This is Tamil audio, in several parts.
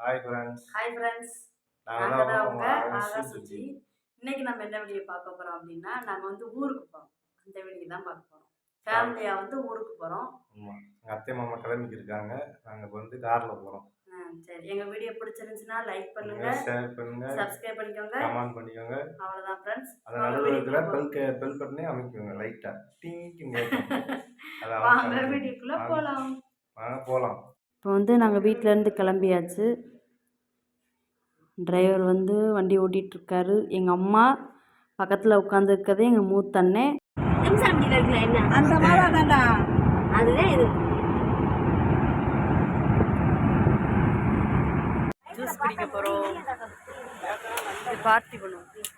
ஹாய் ஃப்ரெண்ட்ஸ் ஹாய் ஃப்ரெண்ட்ஸ் நாங்கள் தான் உங்கள் நாகா சுஜி. இன்னைக்கு நம்ம என்ன வீடியோ பார்க்க போகிறோம் அப்படின்னா நாங்கள் வந்து ஊருக்கு போகிறோம் அந்த வீடியோ தான் பார்க்க போகிறோம் ஃபேமிலியாக வந்து ஊருக்கு போகிறோம் ஆமாம் எங்கள் அத்தை மாமா கிளம்பிக்கு இருக்காங்க. நாங்கள் இப்போ வந்து காரில் போகிறோம் சரி. எங்கள் வீடியோ பிடிச்சிருந்துச்சுன்னா லைக் பண்ணுங்க. ஷேர் பண்ணுங்க. சப்ஸ்கிரைப் பண்ணிக்கோங்க. கமெண்ட் பண்ணிக்கோங்க. அவ்வளோதான் ஃப்ரெண்ட்ஸ் அது நடுவில் இருக்கிற பெல் பெல் பட்டனே அமைக்குங்க டிங்கின்னு கேட்கும் அதை வாங்க வீடியோக்குள்ளே. போகலாம் வாங்க. போகலாம் இப்போ வந்து நாங்கள் வீட்டிலேருந்து கிளம்பியாச்சு. டிரைவர் வந்து வண்டி ஓட்டிகிட்டு இருக்காரு எங்கள் அம்மா பக்கத்தில் உட்காந்துருக்கதே எங்கள் இருக்குல்ல என்ன அந்த மாதிரி தான்டா அதுதான் இது. ஜூஸ் குடிக்க போகிறோம் பார்ட்டி பண்ணுவோம். ஜூஸ்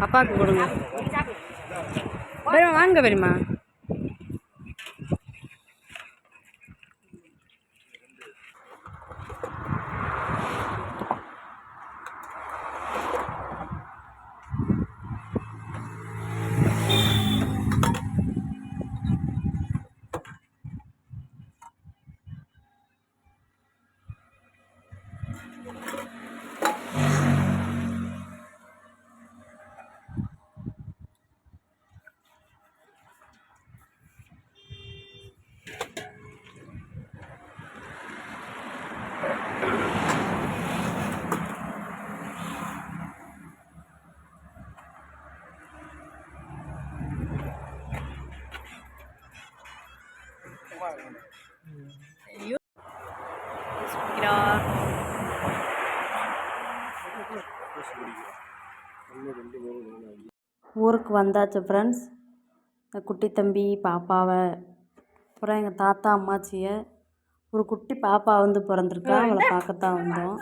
அப்பாவுக்கு கொடுங்க. பெரியமா வாங்க பெரியமா ஊருக்கு வந்தாச்சு ஃப்ரெண்ட்ஸ் இந்த குட்டி தம்பி பாப்பாவை அப்புறம் எங்கள் தாத்தா அம்மாச்சியை ஒரு குட்டி பாப்பா வந்து பிறந்திருக்கா. அவளை பார்க்கத்தான் வந்தோம்.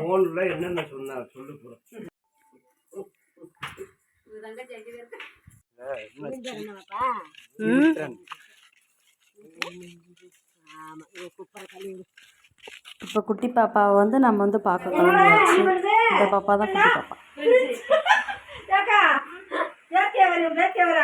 ஃபோன்ல என்னென்ன சொன்னார்? சொல்லு இப்போ குட்டி பாப்பாவை வந்து நம்ம வந்து பார்க்க கிளம்பியாச்சு இந்த பாப்பா தான் குட்டி பாப்பா. ஏக்கா பேத்தியவர்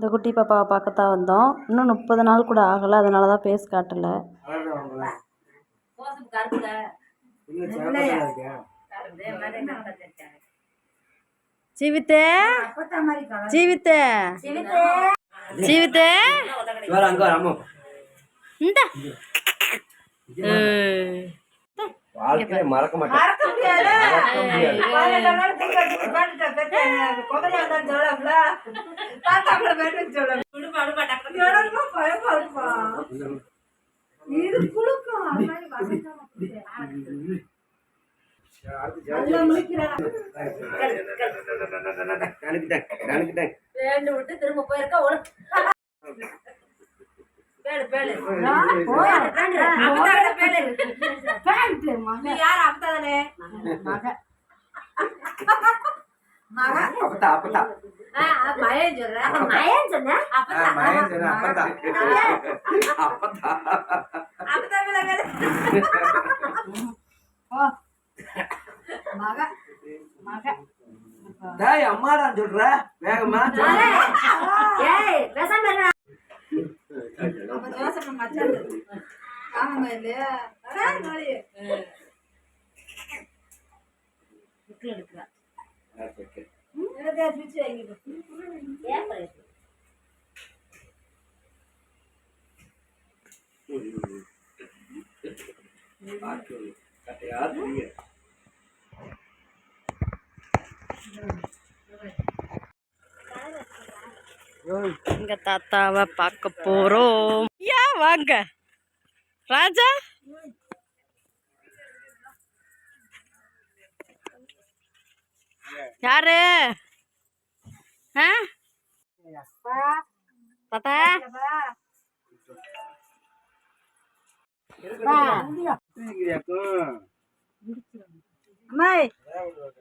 இந்த குட்டி பாப்பாவை பார்க்கத்தான் வந்தோம். இன்னும் முப்பது நாள் கூட ஆகலை அதனால தான் பேஸ் காட்டலை. ஜீவித்தே ஜீவித்தே ஜீவித்தே. இந்த. வாழ்க்கையை மறக்க மாட்டேன். மறக்க முடியாது? நாள் தூக்கி பாட்டுட்ட பெத்த சொல்லல திரும்ப போயிருக்க ஒரு பேடு பேடு யார் அப்பதானே மக மக அப்பத்தா அப்பத்தா. மயன் வைங்க பார்த்து கட்டையா தெரியுங்க எங்க தாத்தாவை பார்க்க போறோம் யா வாங்க ராஜா? யாரு? ஆ? தாத்தா?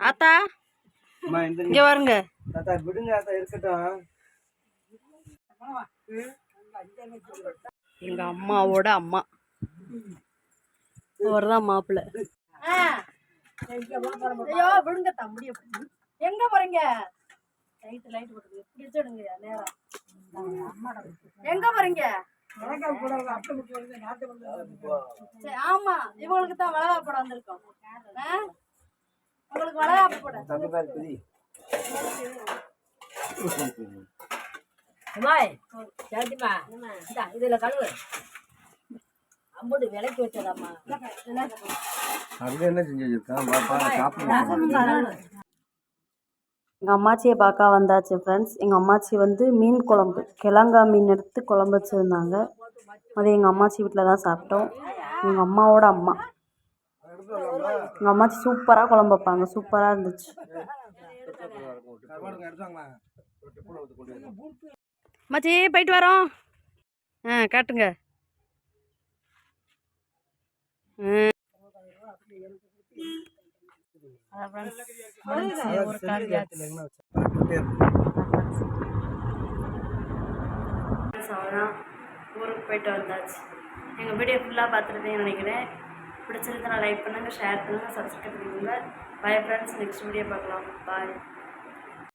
ஆத்தா இங்க வருங்க. தாத்தா விடுங்க தாத்தா இருக்கட்டும். எங்க அம்மாவோட அம்மா. அவர் தான் மாப்பிள்ளை ஐயோ விடுங்க தம்பிய எங்க போறீங்க? லைட் லைட் போட்டுங்க இப்படி வச்சுடுங்க நேரம் எங்க போறீங்க? சரி, ஆமா இவங்களுக்கு தான் வளகாப்பு படம் வந்திருக்கோம்? உங்களுக்கு தம்பி சாத்திமா இந்தா இதுல கழுவு. அம்புடு விலைக்கு வச்சதாம்மா. அங்க என்ன செஞ்சு வச்சிருக்கான்? பாப்பா சாப்பிடுங்க எங்கள் அம்மாச்சியை பார்க்க வந்தாச்சு ஃப்ரெண்ட்ஸ் எங்கள் அம்மாச்சி வந்து மீன் குழம்பு கிழங்கா மீன் எடுத்து குழம்பு வச்சுருந்தாங்க. அது எங்கள் அம்மாச்சி வீட்டில் தான் சாப்பிட்டோம். எங்கள் அம்மாவோட அம்மா. எங்கள் அம்மாச்சி சூப்பராக குழம்பு வைப்பாங்க. சூப்பராக இருந்துச்சு. அம்மாச்சி போயிட்டு வரோம். ஆ காட்டுங்க. அவ்வளோதான் ஊருக்கு போயிட்டு வந்தாச்சு எங்கள் வீடியோ ஃபுல்லாக பார்த்துருப்பீங்கன்னு நினைக்கிறேன் பிடிச்சிருந்தா லைக் பண்ணுங்கள் ஷேர் பண்ணுங்கள் சப்ஸ்கிரைப் பண்ணுங்கள் பாய் ஃப்ரெண்ட்ஸ் நெக்ஸ்ட் வீடியோ பார்க்கலாம் பாய்